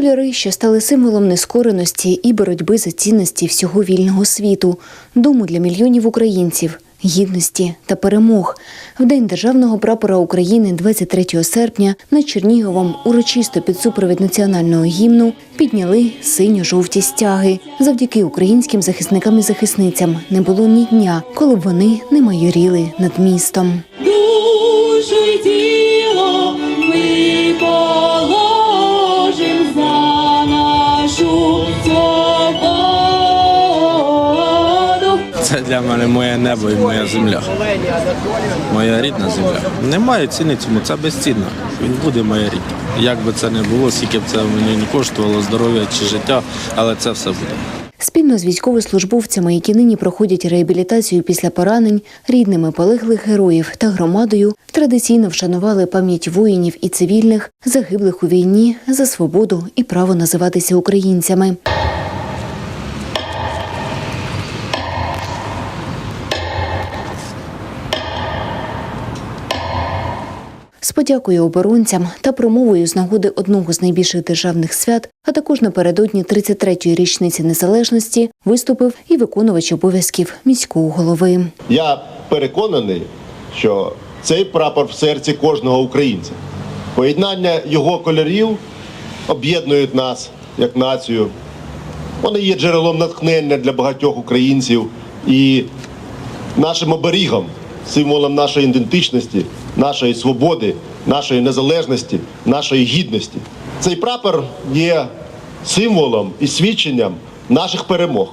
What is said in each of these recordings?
Кольори, що стали символом нескореності і боротьби за цінності всього вільного світу, дому для мільйонів українців, гідності та перемог. В день державного прапора України, 23 серпня, над Черніговом урочисто під супровід національного гімну підняли синьо-жовті стяги. Завдяки українським захисникам і захисницям не було ні дня, коли б вони не майоріли над містом. Це для мене моє небо і моя земля. Моя рідна земля. Немає ціни цьому, це безцінно. Він буде моя рідна. Як би це не було, скільки б це мені не коштувало здоров'я чи життя, але це все буде. Спільно з військовослужбовцями, які нині проходять реабілітацію після поранень, рідними полеглих героїв та громадою, традиційно вшанували пам'ять воїнів і цивільних, загиблих у війні за свободу і право називатися українцями. З подякою оборонцям та промовою з нагоди одного з найбільших державних свят, а також напередодні 33-ї річниці незалежності, виступив і виконувач обов'язків міського голови. Я переконаний, що цей прапор в серці кожного українця. Поєднання його кольорів об'єднують нас як націю. Вони є джерелом натхнення для багатьох українців і нашим оберігом, символом нашої ідентичності, нашої свободи, нашої незалежності, нашої гідності. Цей прапор є символом і свідченням наших перемог,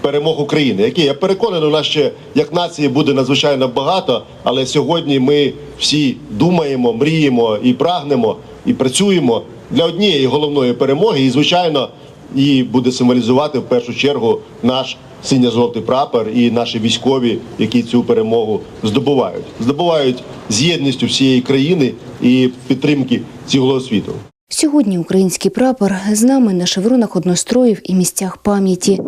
перемог України, які я переконаний, у нас ще як нації буде надзвичайно багато, але сьогодні ми всі думаємо, мріємо і прагнемо, і працюємо для однієї головної перемоги, і звичайно, і буде символізувати в першу чергу наш синьо-жовтий прапор і наші військові, які цю перемогу здобувають, здобувають з єдністю всієї країни і підтримки цілого світу. Сьогодні український прапор з нами на шевронах одностроїв і місцях пам'яті.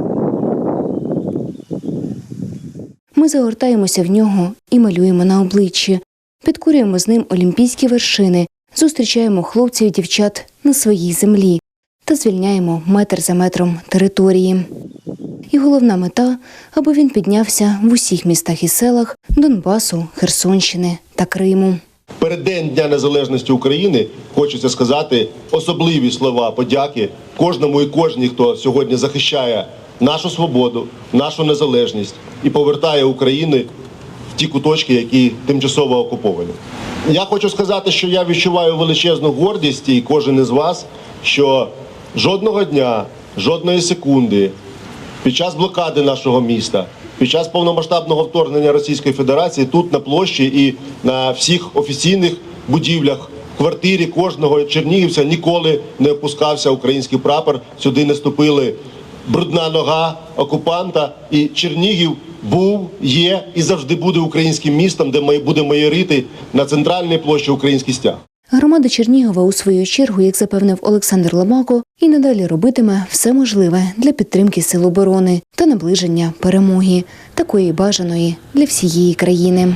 Ми загортаємося в нього і малюємо на обличчі, підкурюємо з ним олімпійські вершини, зустрічаємо хлопців і дівчат на своїй землі та звільняємо метр за метром території. І головна мета, аби він піднявся в усіх містах і селах Донбасу, Херсонщини та Криму. Переддень Дня Незалежності України хочеться сказати особливі слова подяки кожному і кожній, хто сьогодні захищає нашу свободу, нашу незалежність і повертає Україну в ті куточки, які тимчасово окуповані. Я хочу сказати, що я відчуваю величезну гордість і кожен із вас, що жодного дня, жодної секунди під час блокади нашого міста, під час повномасштабного вторгнення Російської Федерації тут на площі і на всіх офіційних будівлях, квартирі кожного чернігівця ніколи не опускався український прапор. Сюди не ступили брудна нога окупанта. І Чернігів був, є і завжди буде українським містом, де буде майорити на центральній площі український стяг. Громада Чернігова у свою чергу, як запевнив Олександр Ломако, і надалі робитиме все можливе для підтримки сил оборони та наближення перемоги, такої бажаної для всієї країни.